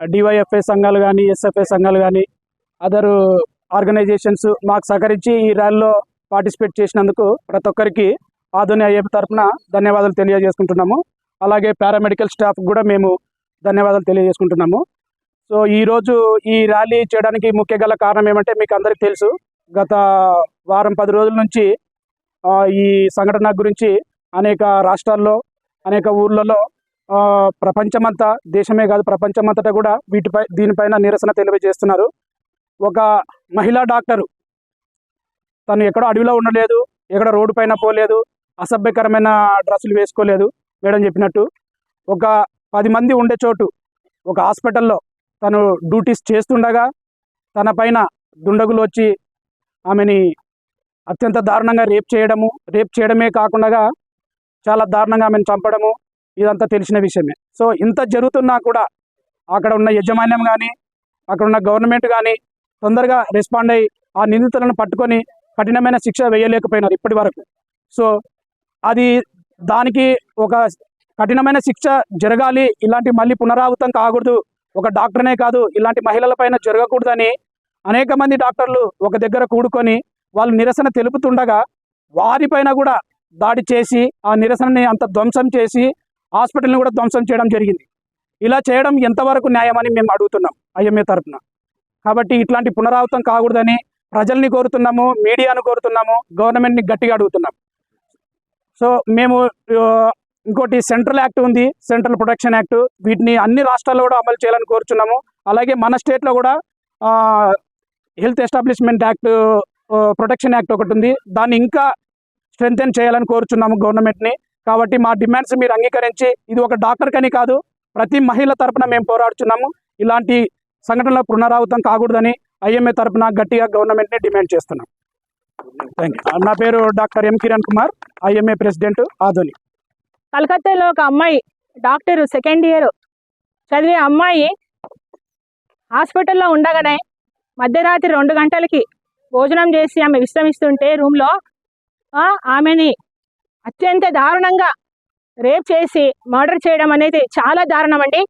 DYFI సంఘాలు కానీ SFI సంఘాలు కానీ అదర్ ఆర్గనైజేషన్స్ మాకు సహకరించి ఈ ర్యాలీలో పార్టిసిపేట్ చేసినందుకు ప్రతి ఒక్కరికి ఆధుని ఐఎఫ్ తరఫున ధన్యవాదాలు తెలియజేసుకుంటున్నాము. అలాగే పారామెడికల్ స్టాఫ్ కూడా మేము ధన్యవాదాలు తెలియజేసుకుంటున్నాము. సో ఈరోజు ఈ ర్యాలీ చేయడానికి ముఖ్య గల కారణం ఏమంటే మీకు అందరికీ తెలుసు గత వారం పది రోజుల నుంచి ఈ సంఘటన గురించి అనేక రాష్ట్రాల్లో అనేక ఊర్లలో ప్రపంచమంతా దేశమే కాదు ప్రపంచమంతటా కూడా వీటిపై దీనిపైన నిరసన తెలియజేస్తున్నారు. ఒక మహిళా డాక్టరు తను ఎక్కడో అడవిలో ఉండలేదు ఎక్కడ రోడ్డు పైన పోలేదు అసభ్యకరమైన డ్రెస్సులు వేసుకోలేదు మేడం చెప్పినట్టు. ఒక పది మంది ఉండే చోటు ఒక హాస్పిటల్లో తను డ్యూటీస్ చేస్తుండగా తన పైన దుండగులు వచ్చి ఆమెని అత్యంత దారుణంగా రేప్ చేయడము రేప్ చేయడమే కాకుండా చాలా దారుణంగా ఆమెను చంపడము ఇదంతా తెలిసిన విషయమే. సో ఇంత జరుగుతున్నా కూడా అక్కడ ఉన్న యజమాన్యం కానీ అక్కడ ఉన్న గవర్నమెంట్ కానీ తొందరగా రెస్పాండ్ అయ్యి ఆ నిందితులను పట్టుకొని కఠినమైన శిక్ష వేయలేకపోయినారు ఇప్పటి వరకు సో అది దానికి ఒక కఠినమైన శిక్ష జరగాలి ఇలాంటి మళ్ళీ పునరావృతం కాకూడదు ఒక డాక్టర్నే కాదు ఇలాంటి మహిళలపైన జరగకూడదని అనేక మంది డాక్టర్లు ఒక దగ్గర కూడుకొని వాళ్ళు నిరసన తెలుపుతుండగా వారిపైన కూడా దాడి చేసి ఆ నిరసనని అంత ధ్వంసం చేసి హాస్పిటల్ని కూడా ధ్వంసం చేయడం జరిగింది. ఇలా చేయడం ఎంతవరకు న్యాయమని మేము అడుగుతున్నాం ఐఎంఏ తరఫున. కాబట్టి ఇట్లాంటి పునరావృతం కాకూడదని ప్రజల్ని కోరుతున్నాము మీడియాను కోరుతున్నాము గవర్నమెంట్ని గట్టిగా అడుగుతున్నాం. సో మేము ఇంకోటి సెంట్రల్ యాక్ట్ ఉంది సెంట్రల్ ప్రొటెక్షన్ యాక్ట్. వీటిని అన్ని రాష్ట్రాల్లో కూడా అమలు చేయాలని కోరుచున్నాము. అలాగే మన స్టేట్లో కూడా health establishment act protection act ఒకటి ఉంది. దాన్ని ఇంకా స్ట్రెంగ్తెన్ చేయాలని కోరుచున్నాము గవర్నమెంట్ని. కాబట్టి మా డిమాండ్స్ మీరు అంగీకరించి ఇది ఒక డాక్టర్ కని కాదు ప్రతి మహిళ తరపున మేము పోరాడుతున్నాము ఇలాంటి సంఘటనల పునరావృతం కాకూడదని ఐఎంఏ తరపున గట్టిగా గవర్నమెంట్ని డిమాండ్ చేస్తున్నాం. థ్యాంక్ యూ నా పేరు doctor M Kiran Kumar IMA president Adoni కలకత్తాలో ఒక అమ్మాయి డాక్టర్ సెకండ్ ఇయర్ చదివే అమ్మాయి హాస్పిటల్లో ఉండగానే మధ్యరాత్రి రెండు గంటలకి భోజనం చేసి ఆమె విశ్రమిస్తుంటే రూమ్లో ఆమెని అత్యంత దారుణంగా రేప్ చేసి మర్డర్ చేయడం అనేది చాలా దారుణం అండి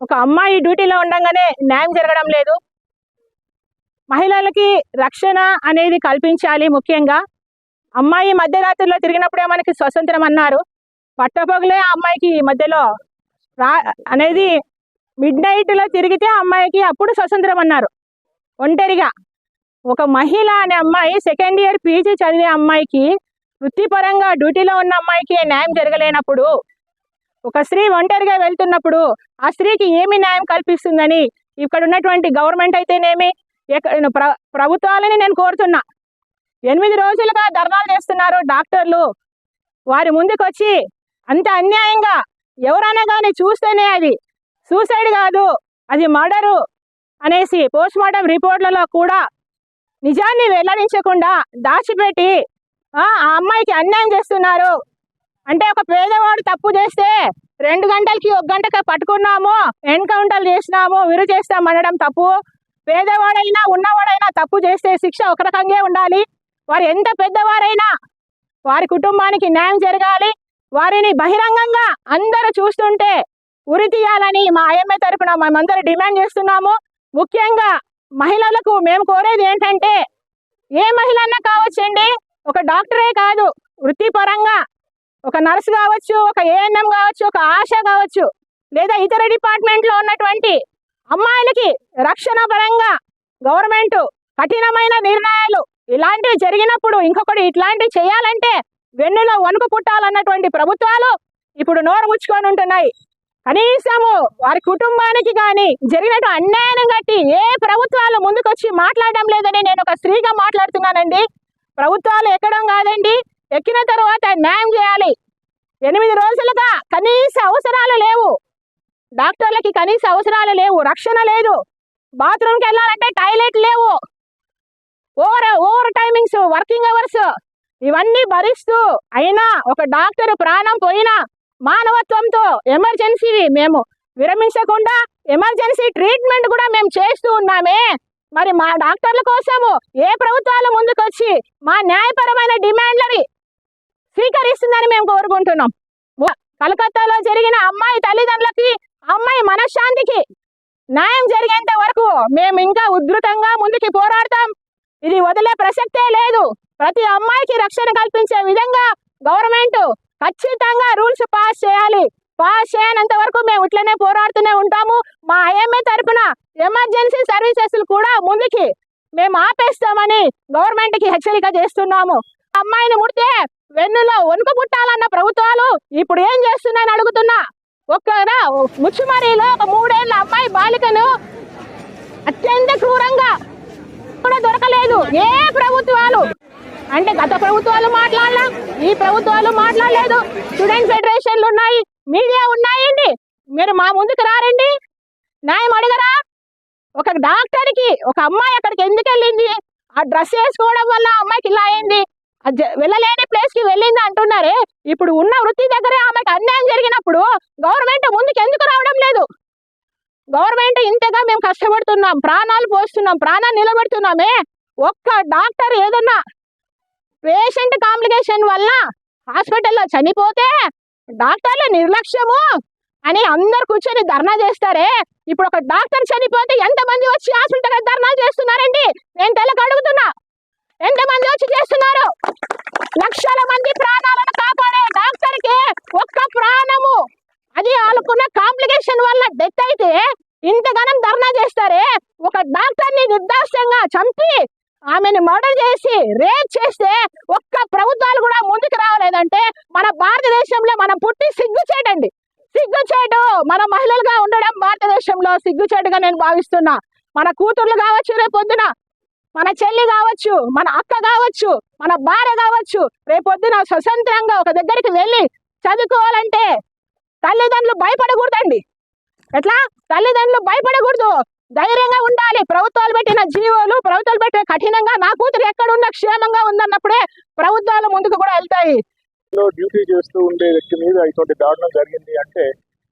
ఒక అమ్మాయి డ్యూటీలో ఉండగానే న్యాయం జరగడం లేదు. మహిళలకి రక్షణ అనేది కల్పించాలి ముఖ్యంగా. అమ్మాయి మధ్యరాత్రిలో తిరిగినప్పుడే మనకి స్వతంత్రం అన్నారు. పట్టపగలే ఆ అమ్మాయికి మధ్యలో రా అనేది మిడ్ నైట్లో తిరిగితే ఆ అమ్మాయికి అప్పుడు స్వతంత్రం అన్నారు. ఒంటరిగా. ఒక మహిళ అనే అమ్మాయి సెకండ్ ఇయర్ పీజీ చదివే అమ్మాయికి వృత్తిపరంగా డ్యూటీలో ఉన్న అమ్మాయికి న్యాయం జరగలేనప్పుడు ఒక స్త్రీ ఒంటరిగా వెళ్తున్నప్పుడు ఆ స్త్రీకి ఏమి న్యాయం కల్పిస్తుందని ఇక్కడ ఉన్నటువంటి గవర్నమెంట్ అయితేనేమి ఎక్కడ ప్ర ప్రభుత్వాలని నేను కోరుతున్నా. ఎనిమిది రోజులుగా ధర్నాలు చేస్తున్నారు డాక్టర్లు. వారి ముందుకు వచ్చి అంత అన్యాయంగా ఎవరైనా కానీ చూస్తేనే అది సూసైడ్ కాదు అది మర్డరు అనేసి పోస్ట్ మార్టం రిపోర్ట్లలో కూడా నిజాన్ని వెల్లడించకుండా దాచిపెట్టి ఆ అమ్మాయికి అన్యాయం చేస్తున్నారు. అంటే ఒక పేదవాడు తప్పు చేస్తే రెండు గంటలకి ఒక గంటకి పట్టుకున్నాము ఎన్కౌంటర్లు చేసినాము విరు చేస్తాం అనడం తప్పు. పేదవాడైనా ఉన్నవాడైనా తప్పు చేస్తే శిక్ష ఒక రకంగా ఉండాలి. వారు ఎంత పెద్దవారైనా వారి కుటుంబానికి న్యాయం జరగాలి. వారిని బహిరంగంగా అందరూ చూస్తుంటే ఉరి తీయాలని మా ఐఎంఏ తరపున మేమందరూ డిమాండ్ చేస్తున్నాము. ముఖ్యంగా మహిళలకు మేము కోరేది ఏంటంటే ఏ మహిళ అన్నా కావచ్చండి. ఒక డాక్టరే కాదు వృత్తిపరంగా. ఒక నర్స్ కావచ్చు ఒక ఏఎన్ఎం కావచ్చు ఒక ఆశ కావచ్చు లేదా ఇతర డిపార్ట్మెంట్లో ఉన్నటువంటి అమ్మాయిలకి రక్షణ పరంగా గవర్నమెంట్ కఠినమైన నిర్ణయాలు ఇలాంటివి జరిగినప్పుడు ఇంకొకటి ఇట్లాంటివి చేయాలంటే వెన్నులో వణుకు పుట్టాలన్నటువంటి ప్రభుత్వాలు ఇప్పుడు నోరు ముచ్చుకొని ఉంటున్నాయి. కనీసము వారి కుటుంబానికి కానీ జరిగినట్టు అన్యాయం కట్టి ఏ ప్రభుత్వాలు ముందుకొచ్చి మాట్లాడడం లేదని నేను ఒక స్త్రీగా మాట్లాడుతున్నానండి. ప్రభుత్వాలు ఎక్కడం కాదండి. ఎక్కిన తర్వాత న్యాయం చేయాలి. ఎనిమిది రోజులుగా కనీస అవసరాలు లేవు. డాక్టర్లకి కనీస అవసరాలు లేవు. రక్షణ లేదు. బాత్రూమ్కి వెళ్ళాలంటే టాయిలెట్ లేవు. Over over timings working hours ఇవన్నీ భరిస్తూ అయినా ఒక డాక్టర్ ప్రాణం పోయినా మానవత్వంతో ఎమర్జెన్సీ మేము. విరమించకుండా ఎమర్జెన్సీ ట్రీట్మెంట్ కూడా మేము చేస్తూ ఉన్నామే. మరి మా డాక్టర్ల కోసము ఏ ప్రభుత్వాలు ముందుకొచ్చి మా న్యాయపరమైన డిమాండ్లని స్వీకరిస్తుందని మేము కోరుకుంటున్నాం. కలకత్తాలో జరిగిన అమ్మాయి తల్లిదండ్రులకి అమ్మాయి మనశ్శాంతికి న్యాయం జరిగేంత వరకు మేము ఇంకా ఉధృతంగా ముందుకి పోరాడతాం. ఇది వదిలే ప్రసక్తే లేదు. ప్రతి అమ్మాయికి రక్షణ కల్పించే విధంగా గవర్నమెంట్ ఖచ్చితంగా రూల్స్ పాస్ చేయాలి. పాస్ చేయనంత వరకు మేము ఇట్లనే పోరాడుతూనే ఉంటాము. మా ఐఎంఏ తరఫున ఎమర్జెన్సీ సర్వీసెస్ కూడా ముందుకి మేము ఆపేస్తామని గవర్నమెంట్కి హెచ్చరిక చేస్తున్నాము. అమ్మాయిని ముడితే వెన్నులో వణుకు పుట్టాలన్న ప్రభుత్వాలు ఇప్పుడు ఏం చేస్తున్నాయని అడుగుతున్నా. ఒక్క ముచ్చుమరిలో ఒక మూడేళ్ళ అమ్మాయి బాలికను అత్యంత క్రూరంగా కూడా దొరకలేదు. ఏ ప్రభుత్వాలు? అంటే గత ప్రభుత్వాలు మాట్లాడలా ఈ ప్రభుత్వాలు మాట్లాడలేదు. స్టూడెంట్ ఫెడరేషన్లు ఉన్నాయి మీడియా ఉన్నాయండి మీరు మా ముందుకు రారండి. న్యాయం అడగరా? ఒక డాక్టర్కి ఒక అమ్మాయి అక్కడికి ఎందుకు వెళ్ళింది? ఆ డ్రెస్ వేసుకోవడం వల్ల అమ్మాయికి ఇలా అయింది. వెళ్ళలేని ప్లేస్కి వెళ్ళింది అంటున్నారే. ఇప్పుడు ఉన్న వృత్తి దగ్గరే ఆమెకి అన్యాయం జరిగినప్పుడు గవర్నమెంట్ ముందుకు ఎందుకు రావడం లేదు? గవర్నమెంట్ ఇంతగా మేము కష్టపడుతున్నాం ప్రాణాలు పోస్తున్నాం ప్రాణాలు నిలబెడుతున్నామే. ఒక్క డాక్టర్ ఏదన్నా పేషెంట్ కాంప్లికేషన్ వల్ల హాస్పిటల్లో చనిపోతే డాక్టర్ల నిర్లక్ష్యము. అని అందరు కూర్చొని ధర్నా చేస్తారే? ఇప్పుడు ఒక డాక్టర్ చనిపోతే ఎంతమంది వచ్చి హాస్పిటల్ ధర్నాలు చేస్తున్నారండి? నేను తెలక అడుగుతున్నా. ఎంతమంది వచ్చి చేస్తున్నారు? లక్షల మంది ప్రాణాలను కాపాడే డాక్టర్కి ఒక్క ప్రాణము. అది వాళ్ళకున్న కాంప్లికేషన్ వల్ల డెత్ అయితే ఇంతగానం ధర్నా చేస్తారే? ఒక డాక్టర్ని నిర్దాక్షంగా చంపి ఆమెను మర్డర్ చేసి రేప్ చేస్తే ఒక్క ప్రభుత్వాలు కూడా ముందుకు రావలేదంటే మన భారతదేశంలో మనం పుట్టి సిగ్గుచేటండి. సిగ్గుచేటు మన మహిళలుగా ఉండడం భారతదేశంలో సిగ్గుచేటుగా నేను భావిస్తున్నా. మన కూతుర్లు కావచ్చు రేపొద్దున మన చెల్లి కావచ్చు మన అక్క కావచ్చు మన భార్య కావచ్చు రేపొద్దున స్వతంత్రంగా ఒక దగ్గరికి వెళ్ళి చదువుకోవాలంటే తల్లిదండ్రులు భయపడకూడదండి. ఎట్లా? తల్లిదండ్రులు భయపడకూడదు. ధైర్యంగా ఉండాలి. ప్రభుత్వాలు పెట్టిన జీవోలు ప్రభుత్వాలు పెట్టిన కఠినంగా నా కూతురు ఎక్కడున్నా క్షేమంగా ఉందన్నప్పుడే ప్రభుత్వాలు ముందుకు కూడా వెళ్తాయి. లో డ్యూటీ చేస్తూ ఉండే వ్యక్తి మీద ఇటువంటి దారుణం జరిగింది అంటే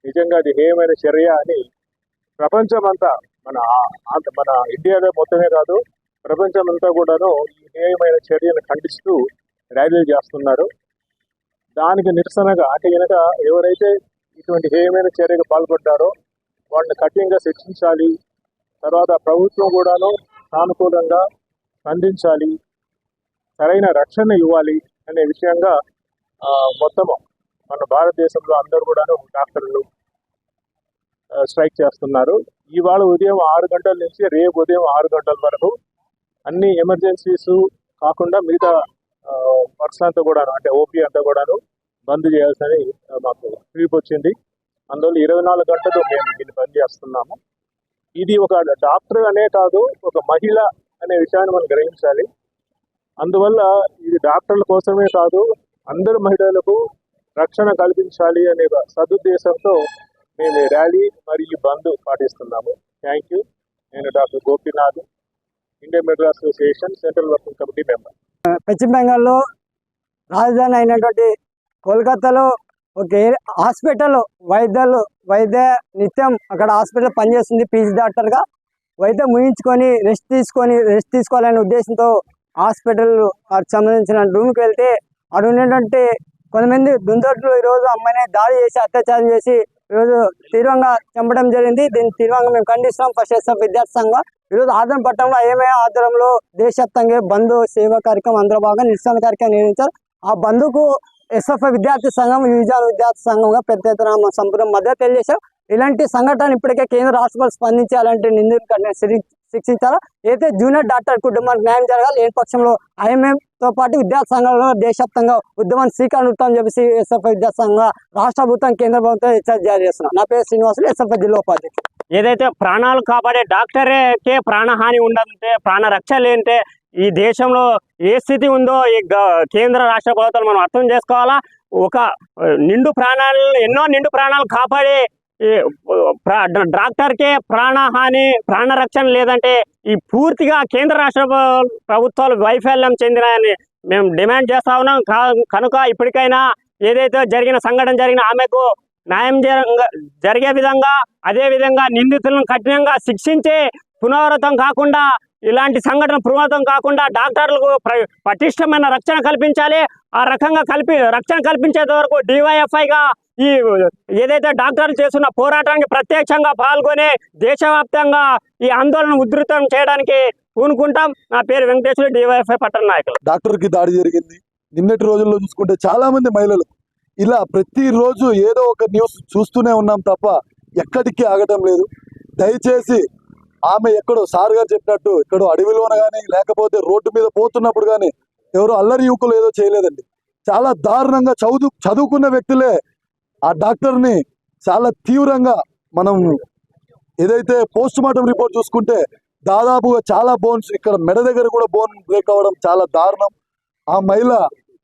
నిజంగా అది హేయమైన చర్య అని ప్రపంచమంతా మన మన ఇండియాలో మొత్తమే కాదు ప్రపంచమంతా కూడాను ఈ హేయమైన చర్యను ఖండిస్తూ ర్యాలీలు చేస్తున్నారు. దానికి నిరసనగా అంటే కనుక ఎవరైతే ఇటువంటి హేయమైన చర్యకు పాల్పడ్డారో వాళ్ళని కఠినంగా శిక్షించాలి. తర్వాత ప్రభుత్వం కూడాను సానుకూలంగా స్పందించాలి. సరైన రక్షణ ఇవ్వాలి అనే విషయంగా మొత్తము మన భారతదేశంలో అందరూ కూడాను డాక్టర్లు స్ట్రైక్ చేస్తున్నారు. ఇవాళ ఉదయం ఆరు గంటల నుంచి రేపు ఉదయం ఆరు గంటల వరకు అన్ని ఎమర్జెన్సీస్ కాకుండా మిగతా వర్క్స్ అంతా కూడాను అంటే ఓపీ అంతా కూడాను బంద్ చేయాల్సని మాకు ట్రీప్ వచ్చింది. అందువల్ల ఇరవై నాలుగు గంటలు మేము దీన్ని బంద్ చేస్తున్నాము. ఇది ఒక డాక్టర్ అనే కాదు ఒక మహిళ అనే విషయాన్ని మనం గ్రహించాలి. అందువల్ల ఇది డాక్టర్ల కోసమే కాదు అందరు మహిళలకు రక్షణ కల్పించాలి అనే సదుద్దేశంతో మేము ర్యాలీ మరియు బంద్ పాటిస్తున్నాము. థ్యాంక్ యూ నేను doctor Gopinath Indian medical association central working committee member. పశ్చిమ బెంగాల్లో రాజధాని అయినటువంటి కోల్కతాలో ఒక హాస్పిటల్ వైద్యులు వైద్య నిత్యం అక్కడ హాస్పిటల్ పనిచేస్తుంది పీజీ డాక్టర్గా. వైద్యం ముగించుకొని రెస్ట్ తీసుకొని రెస్ట్ తీసుకోవాలనే ఉద్దేశంతో హాస్పిటల్ వారికి సంబంధించిన రూమ్కి వెళ్తే అక్కడ ఉన్నటువంటి కొంతమంది దుందోట్లు ఈరోజు అమ్మాయిని దాడి చేసి అత్యాచారం చేసి ఈరోజు తీవ్రంగా చంపడం జరిగింది. దీన్ని తీవ్రంగా మేము ఖండిస్తున్నాం. ఫస్ట్ ఎస్ఎఫ్ విద్యార్థి సంఘం. ఈరోజు ఆదరణ పట్టణంలో ఏమే ఆధ్వర్యంలో దేశవ్యాప్తంగా బంధు సేవా కార్యక్రమం అందరూ బాగా నిరసన కార్యక్రమం నిర్వహించారు. ఆ బంధుకు ఎస్ఎఫ్ విద్యార్థి సంఘం యువజన విద్యార్థి సంఘంగా పెద్ద ఎత్తున సంపూర్ణ మద్దతు తెలియజేశారు. ఇలాంటి సంఘటన ఇప్పటికే కేంద్ర రాష్ట్రాలు స్పందించి అలాంటి నిందితులను శిక్షించాలో? అయితే జూనియర్ డాక్టర్ కుటుంబానికి న్యాయం జరగాలి లేని పక్షంలో ఐఎంఎంతో తో పాటు విద్యా సంఘాలలో దేశవ్యాప్తంగా ఉద్యమాన్ని శ్రీకారం చెప్పేసి ఎస్ఎఫ్ఐ విద్యార్థి సంఘంగా రాష్ట్ర ప్రభుత్వం కేంద్ర ప్రభుత్వం హెచ్చరిక జారీ చేస్తున్నాం నా పేరు శ్రీనివాసులు ఎస్ఎఫ్ఐ జిల్లా ఉపాధ్యక్షుడు. ఏదైతే ప్రాణాలు కాపాడే డాక్టరేకే ప్రాణహాని ఉండదంటే ప్రాణ రక్ష లేంటే ఈ దేశంలో ఏ స్థితి ఉందో ఈ కేంద్ర రాష్ట్ర ప్రభుత్వాలు మనం అర్థం చేసుకోవాలా? ఒక నిండు ప్రాణాలు ఎన్నో నిండు ప్రాణాలు కాపాడే డాక్టర్కే ప్రాణహాని ప్రాణరక్షణ లేదంటే ఈ పూర్తిగా కేంద్ర రాష్ట్ర ప్రభుత్వాలు వైఫల్యం చెందినాయని మేము డిమాండ్ చేస్తా ఉన్నాం. కా- కనుక ఇప్పటికైనా ఏదైతే జరిగిన సంఘటన జరిగిన ఆమెకు న్యాయం జరిగే విధంగా అదే విధంగా నిందితులను కఠినంగా శిక్షించి పునరావృతం కాకుండా ఇలాంటి సంఘటన పునరావృతం కాకుండా డాక్టర్లకు పటిష్టమైన రక్షణ కల్పించాలి. ఆ రకంగా కల్పి రక్షణ కల్పించేంత వరకు డివైఎఫ్ఐగా ఈ ఏదైతే డాక్టర్లు చేస్తున్న పోరాటానికి ప్రత్యక్షంగా పాల్గొని దేశవ్యాప్తంగా ఈ ఆందోళన ఉధృతం చేయడానికి పూనుకుంటాం. నా పేరు వెంకటేశ్వర డివైఎఫ్ఐ పట్టణ నాయకులు. డాక్టర్కి దాడి జరిగింది. నిన్నటి రోజుల్లో చూసుకుంటే చాలా మంది మహిళలు ఇలా ప్రతిరోజు ఏదో ఒక న్యూస్ చూస్తూనే ఉన్నాం తప్ప ఎక్కడికి ఆగటం లేదు. దయచేసి ఆమె ఎక్కడో సార్ గారు చెప్పినట్టు ఎక్కడో అడవిలోన కానీ లేకపోతే రోడ్డు మీద పోతున్నప్పుడు కానీ ఎవరో అల్లరి యువకులు ఏదో చేయలేదండి. చాలా దారుణంగా చదువు చదువుకున్న వ్యక్తులే ఆ డాక్టర్ని చాలా తీవ్రంగా మనం ఏదైతే పోస్ట్ మార్టం రిపోర్ట్ చూసుకుంటే దాదాపుగా చాలా బోన్స్ ఇక్కడ మెడ దగ్గర కూడా బోన్ బ్రేక్ అవ్వడం చాలా దారుణం. ఆ మహిళ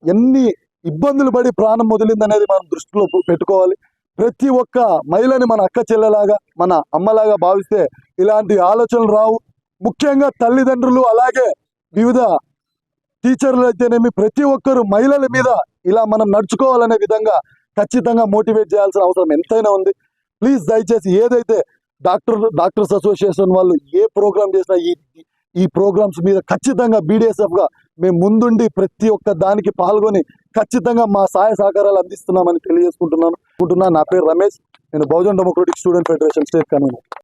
ఎన్ని ఇబ్బందులు పడి ప్రాణం వదిలిందనేది మనం దృష్టిలో పెట్టుకోవాలి. ప్రతి ఒక్క మహిళని మన అక్క చెల్లెలాగా మన అమ్మలాగా భావిస్తే ఇలాంటి ఆలోచనలు రావు. ముఖ్యంగా తల్లిదండ్రులు అలాగే వివిధ టీచర్లు అయితేనేమి ప్రతి ఒక్కరు మహిళల మీద ఇలా మనం నడుచుకోవాలనే విధంగా ఖచ్చితంగా మోటివేట్ చేయాల్సిన అవసరం ఎంతైనా ఉంది. ప్లీజ్ దయచేసి ఏదైతే డాక్టర్ డాక్టర్స్ అసోసియేషన్ వాళ్ళు ఏ ప్రోగ్రామ్ చేసినా ఈ ఈ ప్రోగ్రామ్స్ మీద ఖచ్చితంగా బీడీఎస్ఎఫ్గా మేము ముందుండి ప్రతి ఒక్క దానికి పాల్గొని ఖచ్చితంగా మా సహాయ సహకారాలు అందిస్తున్నామని తెలియజేసుకుంటున్నాను. అనుకుంటున్నాను నా పేరు రమేష్. నేను Bahujan democratic student federation state convener.